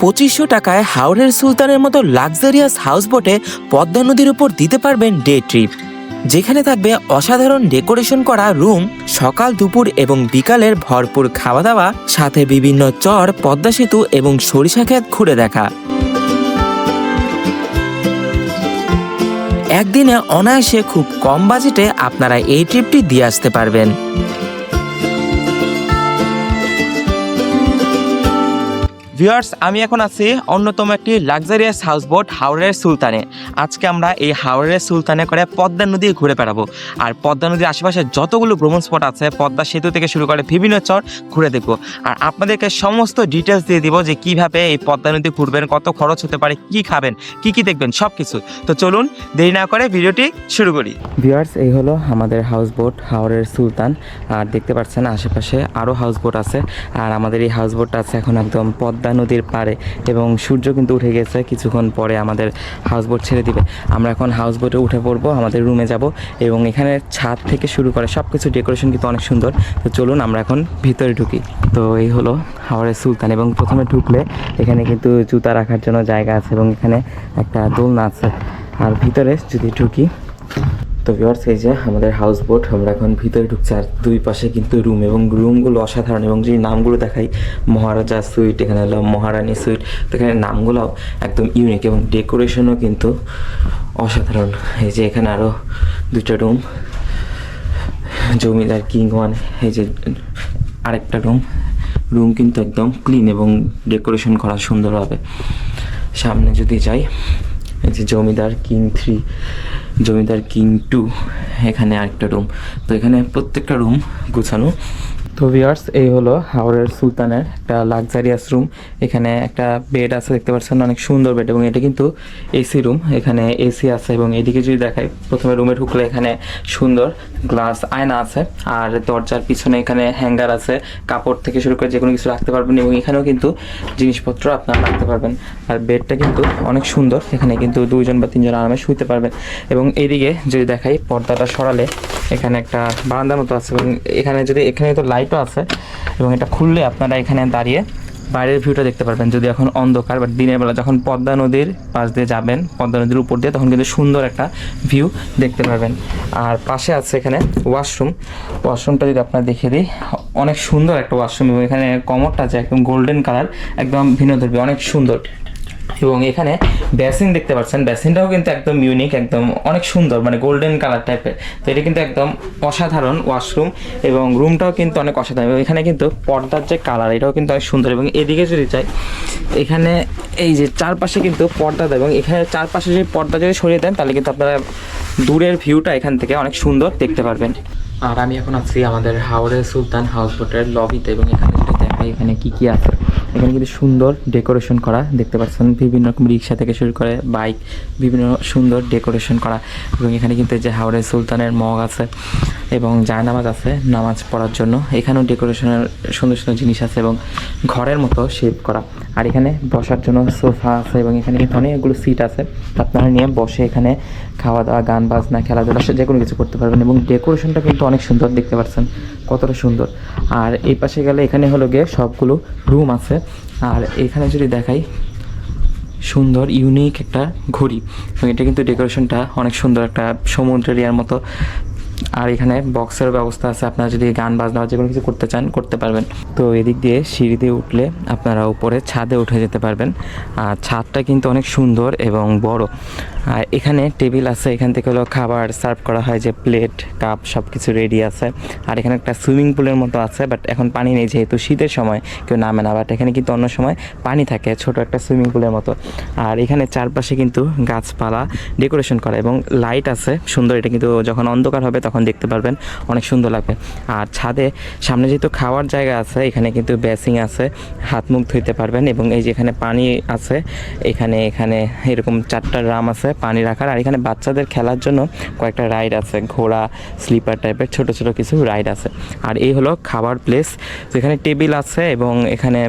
পঁচিশশো টাকায় হাওড়ের সুলতানের মতো লাক্সারিয়াস হাউস বোটে পদ্মা নদীর উপর দিতে পারবেন ডে ট্রিপ যেখানে থাকবে অসাধারণ ডেকোরেশন করা রুম সকাল, দুপুর এবং বিকালের ভরপুর খাওয়া দাওয়া সাথে বিভিন্ন চর, পদ্মা সেতু এবং সরিষা ক্ষেত ঘুরে দেখা। একদিনে অনায়াসে খুব কম বাজেটে আপনারা এই ট্রিপটি দিয়ে আসতে পারবেন। ভিউয়ার্স আমি এখন আছি অন্যতম একটি লাক্সারিয়াস হাউসবোট হাওড়ের সুলতানে। আজকে আমরা এই হাওড়ের সুলতানে করে পদ্মা নদী ঘুরে বেড়াবো। আর পদ্মা নদীর আশেপাশে যতগুলো ভ্রমণ স্পট আছে, পদ্মা সেতু থেকে শুরু করে বিভিন্ন চর ঘুরে দেখব। আর আপনাদেরকে সমস্ত ডিটেলস দিয়ে দিব যে কীভাবে এই পদ্মা নদী ঘুরবেন, কত খরচ হতে পারে, কি খাবেন, কি কি দেখবেন সব কিছু তো চলুন, দেরি না করে ভিডিওটি শুরু করি। ভিউয়ার্স এই হলো আমাদের হাউসবোট হাওড়ের সুলতান। আর দেখতে পাচ্ছেন আশেপাশে আরও হাউসবোট আছে। আর আমাদের এই হাউসবোটটা আছে এখন একদম পদ্মা নদীর পাড়ে এবং সূর্য কিন্তু উঠে গেছে, কিছুক্ষণ পরে আমাদের হাউস বোট ছেড়ে দিবে। আমরা এখন হাউস বোটে উঠে পড়ব, আমাদের রুমে যাব এবং এখানে ছাদ থেকে শুরু করে সব কিছু ডেকোরেশন কিন্তু অনেক সুন্দর। তো চলুন আমরা এখন ভিতরে ঢুকি। তো এই হলো হাওড়ের সুলতান এবং প্রথমে ঢুকলে এখানে কিন্তু জুতা রাখার জন্য জায়গা আছে এবং এখানে একটা দোলনা আছে। আর ভিতরে যদি ঢুকি তো ভিওর্স এই যে আমাদের হাউস বোট আমরা এখন ভিতরে ঢুকছি। আর দুই পাশে কিন্তু রুম এবং রুমগুলো অসাধারণ। এবং যে নামগুলো দেখাই, মহারাজা সুইট এখানে হলো মহারানী সুইট তো এখানে নামগুলোও একদম ইউনিক এবং ডেকোরেশনও কিন্তু অসাধারণ। এই যে এখানে আরও দুইটা রুম জমিদার কিং ওয়ান এই যে আরেকটা রুম রুম কিন্তু একদম ক্লিন এবং ডেকোরেশন করা সুন্দরভাবে সামনে যদি যাই, এই যে জমিদার কিং থ্রি জমিদার কিং টু এখানে আরেকটা রুম তো এখানে প্রত্যেকটা রুম গুছানো। তো ভিয়ার্স এই হলো হাওড়ের সুলতানের একটা লাক্সারিয়াস রুম এখানে একটা বেড আছে, দেখতে পাচ্ছেন, অনেক সুন্দর বেড এবং এটা কিন্তু এসি রুম এখানে এসি আছে এবং এদিকে যদি দেখাই, প্রথমে রুমে ঢুকলে এখানে সুন্দর গ্লাস আয়না আছে আর দরজার পিছনে এখানে হ্যাঙ্গার আছে, কাপড় থেকে শুরু করে যে কোনো কিছু রাখতে পারবেন এবং এখানেও কিন্তু জিনিসপত্র আপনারা রাখতে পারবেন। আর বেডটা কিন্তু অনেক সুন্দর, এখানে কিন্তু দুইজন বা তিনজন আরামে শুইতে পারবেন। এবং এদিকে যদি দেখাই, পর্দাটা সরালে এখানে একটা বারান্দার মতো আছে এবং এখানে যদি, এখানে তো লাইটও আছে এবং এটা খুললে আপনারা এখানে দাঁড়িয়ে বাইরের ভিউটা দেখতে পারবেন। যদি এখন অন্ধকার বা দিনের বেলা যখন পদ্মা নদীর পাশ দিয়ে যাবেন, পদ্মা নদীর উপর দিয়ে, তখন কিন্তু সুন্দর একটা ভিউ দেখতে পারবেন। আর পাশে আছে এখানে ওয়াশরুম ওয়াশরুমটা যদি আপনার দেখিয়ে দিই, অনেক সুন্দর একটা ওয়াশরুম এবং এখানে কমরটা আছে, একদম গোল্ডেন কালার একদম ভিন্ন ধর্মী, অনেক সুন্দর। এবং এখানে বেসিন দেখতে পাচ্ছেন। বেসিনটাও কিন্তু একদম ইউনিক একদম অনেক সুন্দর মানে গোল্ডেন কালার টাইপের তো এটা কিন্তু একদম অসাধারণ ওয়াশরুম এবং রুমটাও কিন্তু অনেক অসাধারণ। এবং এখানে কিন্তু পর্দার যে কালার এটাও কিন্তু অনেক সুন্দর। এবং এদিকে যদি চাই এখানে এই যে চারপাশে কিন্তু পর্দা দেয়। এবং এখানে চারপাশে যদি পর্দা যদি সরিয়ে দেন, তাহলে কিন্তু আপনারা দূরের ভিউটা এখান থেকে অনেক সুন্দর দেখতে পারবেন। আর আমি এখন আছি আমাদের হাওড়ের সুলতান হাউস বোটের লবিতে এবং এখানে যদি দেখাই, এখানে কি কি আছে? এখানে কিন্তু সুন্দর ডেকোরেশন করা দেখতে পাচ্ছেন। বিভিন্ন রকম রিক্সা থেকে শুরু করে বাইক, বিভিন্ন সুন্দর ডেকোরেশন করা এবং এখানে কিন্তু যে হাওড়ের সুলতানের মগ আছে এবং জায়নামাজ আছে, নামাজ পড়ার জন্য। এখানেও ডেকোরেশনের সুন্দর সুন্দর জিনিস আছে এবং ঘরের মতো শেপ করা। আর এখানে বসার জন্য সোফা আছে এবং এখানে কিন্তু অনেকগুলো সিট আছে। আপনারা নিয়ে বসে এখানে খাওয়া দাওয়া গান বাজনা খেলাধুলা যে কোনো কিছু করতে পারবেন এবং ডেকোরেশনটা কিন্তু অনেক সুন্দর দেখতে পাচ্ছেন। কতটা সুন্দর। আর এই পাশে গেলে এখানে হলো গিয়ে সবগুলো রুম আছে। আর এখানে যদি দেখাই, সুন্দর ইউনিক একটা ঘড়ি। এটা কিন্তু ডেকোরেশনটা অনেক সুন্দর একটা সমুদ্রের ইয়ার মতো আর এখানে বক্সের ব্যবস্থা আছে। আপনারা যদি গান, বাজনা যে কোনো কিছু করতে চান, করতে পারবেন। তো এদিক দিয়ে সিঁড়ি দিয়ে উঠলে আপনারা উপরে ছাদে উঠে যেতে পারবেন। আর ছাদটা কিন্তু অনেক সুন্দর এবং বড়। আর এখানে টেবিল আছে। এখান থেকে হলো খাবার সার্ভ করা হয় যে প্লেট, কাপ সব কিছু রেডি আছে। আর এখানে একটা সুইমিং পুলের মতো আছে, বাট এখন পানি নেই যেহেতু শীতের সময়, কেউ নামে না। বাট এখানে কিন্তু অন্য সময় পানি থাকে, ছোট একটা সুইমিং পুলের মতো। আর এখানে চারপাশে কিন্তু গাছপালা ডেকোরেশন করা এবং লাইট আছে, সুন্দর। এটা কিন্তু যখন অন্ধকার হবে তখন দেখতে পারবেন অনেক সুন্দর লাগবে। আর ছাদে সামনে যেহেতু খাওয়ার জায়গা আছে, এখানে কিন্তু বেসিং আছে, হাত মুখ ধুইতে পারবেন এবং এই যে এখানে পানি আছে, এখানে এখানে এরকম চারটা ড্রাম আছে পানি রাখার। আর এখানে বাচ্চাদের খেলার জন্য কয়েকটা রাইড আছে, ঘোড়া, স্লিপার টাইপের ছোট ছোট কিছু রাইড আছে। আর এই হলো খাবার প্লেস তো এখানে টেবিল আছে এবং এখানে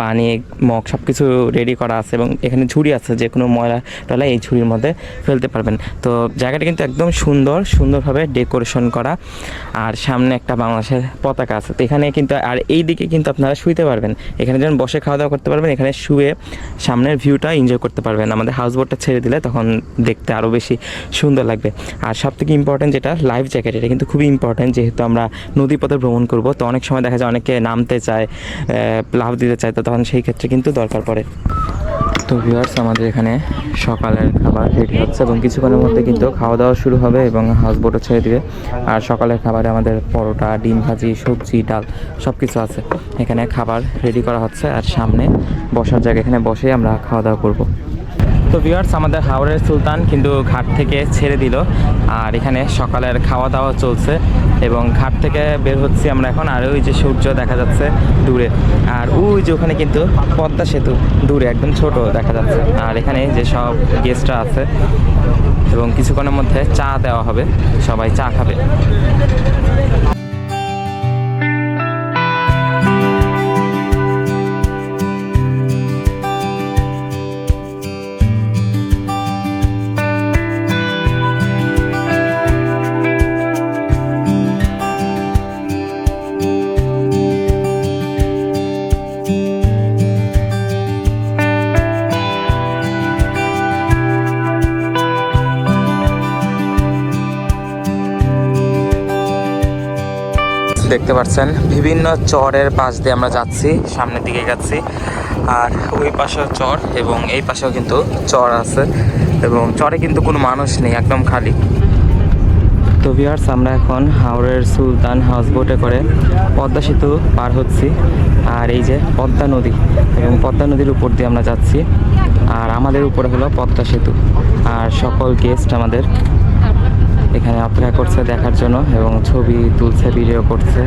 পানি, মগ সব কিছু রেডি করা আছে এবং এখানে ঝুড়ি আছে যে কোনো ময়লা টয়লা এই ঝুড়ির মধ্যে ফেলতে পারবেন। তো জায়গাটা কিন্তু একদম সুন্দর, সুন্দরভাবে ডেকোরেশন করা। আর সামনে একটা বাংলাদেশের পতাকা আছে। তো এখানে কিন্তু, আর এই দিকে কিন্তু আপনারা শুইতে পারবেন। এখানে যেমন বসে খাওয়া দাওয়া করতে পারবেন, এখানে শুয়ে সামনের ভিউটা এনজয় করতে পারবেন। আমাদের হাউস বোটটা ছেড়ে দিলে তখন দেখতে আরও বেশি সুন্দর লাগবে। আর সব থেকে ইম্পর্টেন্ট যেটা লাইফ জ্যাকেট এটা কিন্তু খুবই ইম্পর্টেন্ট যেহেতু আমরা নদী পথে ভ্রমণ করব, তো অনেক সময় দেখা যায় অনেকে নামতে চায় লাভ দিতে চায়, তো তখন সেই ক্ষেত্রে কিন্তু দরকার পড়ে। তো ভিউয়ার্স আমাদের এখানে সকালের খাবার রেডি হচ্ছে এবং কিছুক্ষণের মধ্যে কিন্তু খাওয়া দাওয়া শুরু হবে এবং হাউস বোটও ছেড়ে দিবে। আর সকালের খাবারে আমাদের পরোটা, ডিম ভাজি, সবজি, ডাল সব কিছু আছে। এখানে খাবার রেডি করা হচ্ছে আর সামনে বসার জায়গা। এখানে বসেই আমরা খাওয়া দাওয়া করব। তো ভিউয়ার্স আমাদের হাওড়ের সুলতান কিন্তু ঘাট থেকে ছেড়ে দিল। আর এখানে সকালের খাওয়া দাওয়া চলছে এবং ঘাট থেকে বের হচ্ছি আমরা এখন। আর ওই যে সূর্য দেখা যাচ্ছে দূরে। আর ওই যে ওখানে কিন্তু পদ্মা সেতু দূরে, একদম ছোট দেখা যাচ্ছে। আর এখানে যে সব গেস্টরা আছে এবং কিছুক্ষণের মধ্যে চা দেওয়া হবে। সবাই চা খাবে। দেখতে পাচ্ছেন, বিভিন্ন চরের পাশ দিয়ে আমরা যাচ্ছি, সামনের দিকে যাচ্ছি আর ওই পাশেও চর এবং এই পাশেও কিন্তু চর আছে এবং চরে কিন্তু কোনো মানুষ নেই, একদম খালি। তো ভিউয়ার্স আমরা এখন হাওড়ের সুলতান হাউস বোটে করে পদ্মা সেতু পার হচ্ছি। আর এই যে পদ্মা নদী এবং পদ্মা নদীর উপর দিয়ে আমরা যাচ্ছি। আর আমাদের উপরে হলো পদ্মা সেতু। আর সকল গেস্ট আমাদের এখানে অপেক্ষা করছে দেখার জন্য এবং ছবি তুলছে ভিডিও করছে।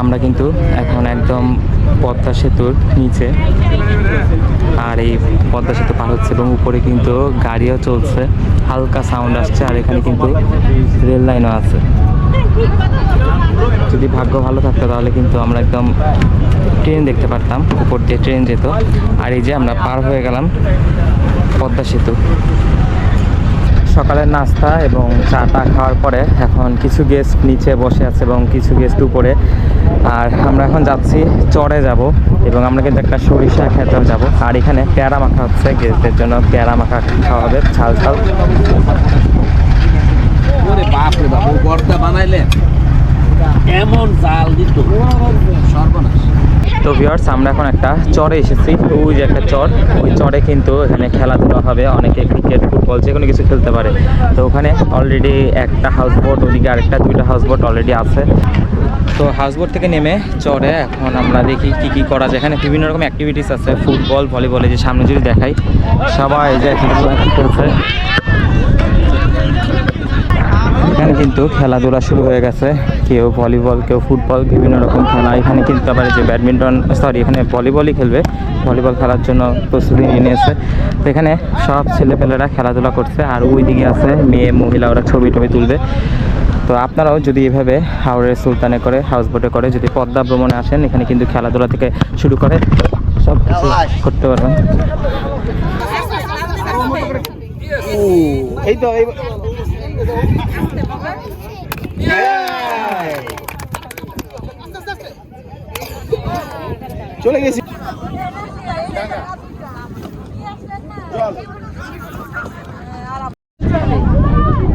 আমরা কিন্তু এখন একদম পদ্মা সেতুর নিচে। আর এই পদ্মা সেতু পার হচ্ছে এবং উপরে কিন্তু গাড়িও চলছে। হালকা সাউন্ড আসছে আর এখানে কিন্তু রেল লাইনও আছে। যদি ভাগ্য ভালো থাকতো তাহলে কিন্তু আমরা একদম ট্রেন দেখতে পারতাম, উপর দিয়ে ট্রেন যেত। আর এই যে আমরা পার হয়ে গেলাম পদ্মা সেতু। সকালের নাস্তা এবং চা টা খাওয়ার পরে এখন কিছু গেস্ট নিচে বসে আছে এবং কিছু গেস্ট উপরে। আর আমরা এখন যাচ্ছি চরে যাব এবং আমরা কিন্তু একটা সরিষা খেতেও যাব। আর এখানে পেয়ারা মাখা হচ্ছে গেস্টদের জন্য পেয়ারা মাখা খাওয়া হবে ও বর্দা বানাইলে? এমন জাল দিত। সর্বনাশ। তো ভিউয়ার্স আমরা এখন একটা চরে এসেছি। ওই যে একটা চর। ওই চরে কিন্তু এখানে খেলাধুলা হবে। অনেকে ক্রিকেট ফুটবল যে কোনো কিছু খেলতে পারে। তো ওখানে অলরেডি একটা হাউস বোট ওদিকে আরেকটা, দুইটা হাউস বোট অলরেডি আছে। তো হাউস বোট থেকে নেমে চরে এখন আমরা দেখি কি কি করা যায়। এখানে বিভিন্ন রকম অ্যাক্টিভিটিস আছে। ফুটবল ভলিবল যে সামনে যদি দেখাই, সবাই যে খেলাধুলা করছে এখানে কিন্তু খেলাধুলা শুরু হয়ে গেছে কেউ ভলিবল কেউ ফুটবল বিভিন্ন রকম খেলা এখানে কিন্তু আবার এই যে ব্যাডমিন্টন সরি এখানে ভলিবলই খেলবে ভলিবল খেলার জন্য প্রস্তুতি নিয়ে নিয়েছে তো এখানে সব ছেলেপেলেরা খেলাধুলা করছে আর ওই দিকে আছে মেয়ে মহিলা ওরা ছবি টবি তুলবে তো আপনারাও যদি এভাবে হাওড়ের সুলতানে করে হাউস বোটে করে যদি পদ্মা ভ্রমণে আসেন এখানে কিন্তু খেলাধুলা থেকে শুরু করে সব কিছু করতে পারবেন এই তো এই চলে গেছি।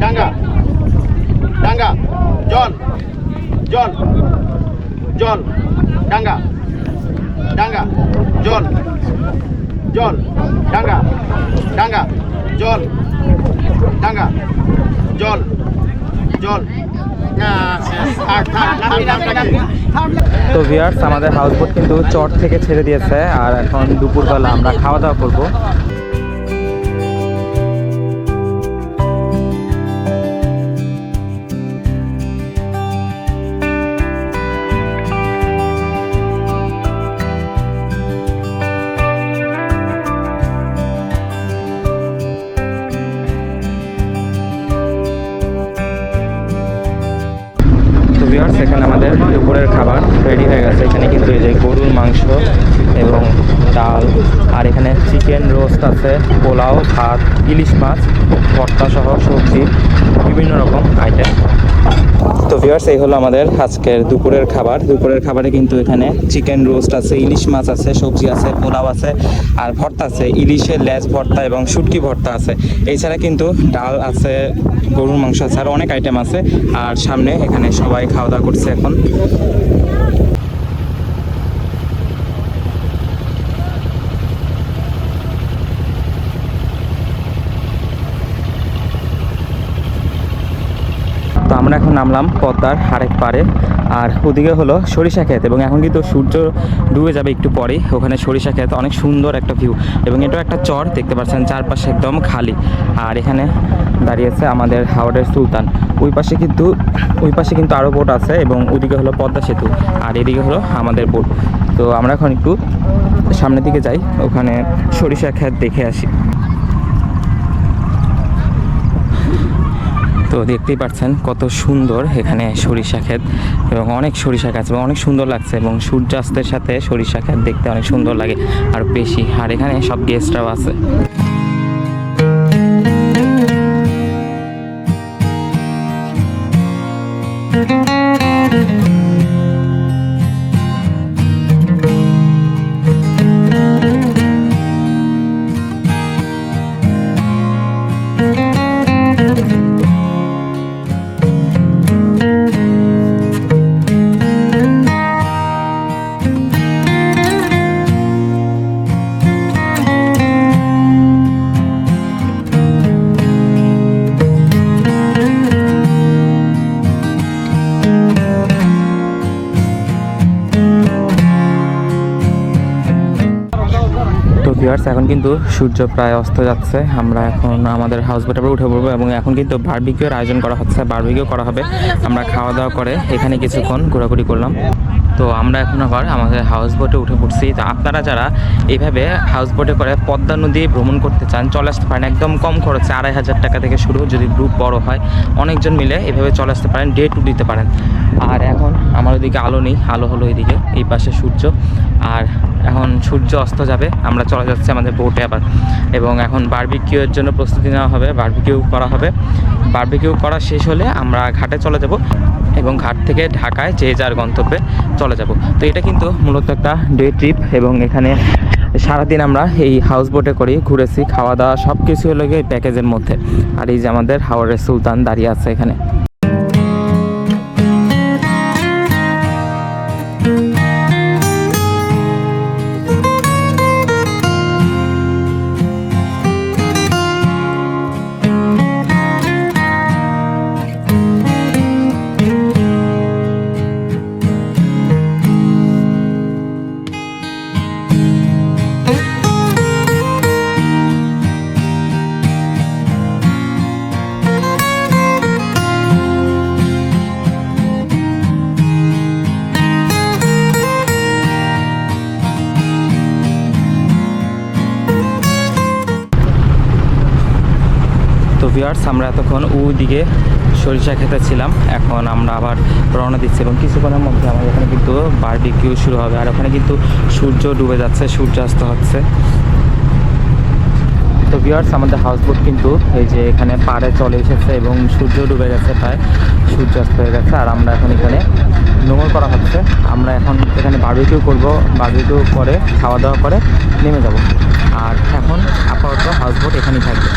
ডাঙ্গা। ডাঙ্গা। জল জল জল ডাঙ্গা। ডাঙ্গা। জল জল ডাঙ্গা। ডাঙ্গা। জল জল জল। তো ভিয়ার্স আমাদের হাউস বোট কিন্তু চট থেকে ছেড়ে দিয়েছে, আর এখন দুপুরবেলা আমরা খাওয়া দাওয়া করব। এখানে আমাদের দুপুরের খাবার রেডি হয়ে গেছে। এখানে কিন্তু এই যে গরুর মাংস এবং ডাল, আর এখানে চিকেন রোস্ট আছে, পোলাও, ভাত, ইলিশ মাছ, ভর্তা সহ সবজি, বিভিন্ন রকম আইটেম তো ভিউয়ার্স এই হলো আমাদের আজকের দুপুরের খাবার। দুপুরের খাবারে কিন্তু এখানে চিকেন রোস্ট আছে, ইলিশ মাছ আছে, সবজি আছে, পোলাও আছে, আর ভর্তা আছে। ইলিশের লেজ ভর্তা এবং শুটকি ভর্তা আছে। এছাড়া কিন্তু ডাল আছে, গরুর মাংস আছে, আর অনেক আইটেম আছে। আর সামনে এখানে সবাই খাওয়া দাওয়া করছে এখন তো আমরা এখন নামলাম পদ্মার আরেক পারে। আর ওদিকে হলো সরিষা ক্ষেত এবং এখন কিন্তু সূর্য ডুবে যাবে একটু পরেই। ওখানে সরিষা ক্ষেত, অনেক সুন্দর একটা ভিউ এবং এটাও একটা চর, দেখতে পাচ্ছেন চারপাশে একদম খালি। আর এখানে দাঁড়িয়েছে আমাদের হাওড়ের সুলতান। ওই পাশে কিন্তু, ওই পাশে কিন্তু আরও বোট আছে এবং ওদিকে হলো পদ্মা সেতু। আর এদিকে হলো আমাদের বোট। তো আমরা এখন একটু সামনের দিকে যাই, ওখানে সরিষা ক্ষেত দেখে আসি। তো দেখতেই পাচ্ছেন কত সুন্দর এখানে সরিষা ক্ষেত এবং অনেক সরিষা গাছ এবং অনেক সুন্দর লাগছে এবং সূর্যাস্তের সাথে সরিষা ক্ষেত দেখতে অনেক সুন্দর লাগে আর বেশি। আর এখানে সব গেস্টরাও আছে। ভিউয়ার্স এখন কিন্তু সূর্য প্রায় অস্ত যাচ্ছে। আমরা এখন আমাদের হাউস বোটে উঠে পড়ব এবং এখন কিন্তু বারবিকিউর আয়োজন করা হচ্ছে। বারবিকিউ করা হবে। আমরা খাওয়া দাওয়া করে এখানে কিছুক্ষণ ঘোরাঘুরি করলাম। তো আমরা এখন আবার আমাদের হাউস বোটে উঠে পড়ছি। তো আপনারা যারা এইভাবে হাউস বোটে করে পদ্মা নদী ভ্রমণ করতে চান, চলে আসতে পারেন। একদম কম খরচে আড়াই হাজার টাকা থেকে শুরু। যদি গ্রুপ বড় হয়, অনেকজন মিলে এভাবে চলে আসতে পারেন ডে টু দিতে পারেন। আর এখন আমার ওইদিকে আলো নেই। আলো হলো এইদিকে এই পাশে সূর্য। আর এখন সূর্য অস্ত যাবে, আমরা চলে যাচ্ছি আমাদের বোটে আবার। এবং এখন বারবিকিউয়ের জন্য প্রস্তুতি নেওয়া হবে বারবিকিউ করা হবে। বারবিকিউ করা শেষ হলে আমরা ঘাটে চলে যাব এবং ঘাট থেকে ঢাকায় যে যার গন্তব্যে চলে যাব। তো এটা কিন্তু মূলত একটা ডে ট্রিপ এবং এখানে সারাদিন আমরা এই হাউস বোটে করি, ঘুরেছি, খাওয়া দাওয়া সব কিছু হলো গিয়ে প্যাকেজের মধ্যে। আর এই যে আমাদের হাওড়ের সুলতান দাঁড়িয়ে আছে এখানে। ভিউয়ার্স আমরা এতক্ষণ দিকে সরিষা খেতে ছিলাম। এখন আমরা আবার রওনা দিচ্ছি এবং কিছুক্ষণের মধ্যে আমাদের এখানে কিন্তু বারবিকিউ শুরু হবে। আর ওখানে কিন্তু সূর্য ডুবে যাচ্ছে, সূর্যাস্ত হচ্ছে। তো ভিউয়ার্স আমাদের হাউসবোট কিন্তু এই যে এখানে পাড়ে চলে এসেছে এবং সূর্য ডুবে গেছে প্রায়, সূর্যাস্ত হয়ে গেছে। আর আমরা এখন এখানে নোংর করা হচ্ছে। আমরা এখন এখানে বারবিকিউ করব বারবিকিউ করে, খাওয়া দাওয়া করে নেমে যাব। আর এখন আপাতত হাউসবোট এখানেই থাকবে।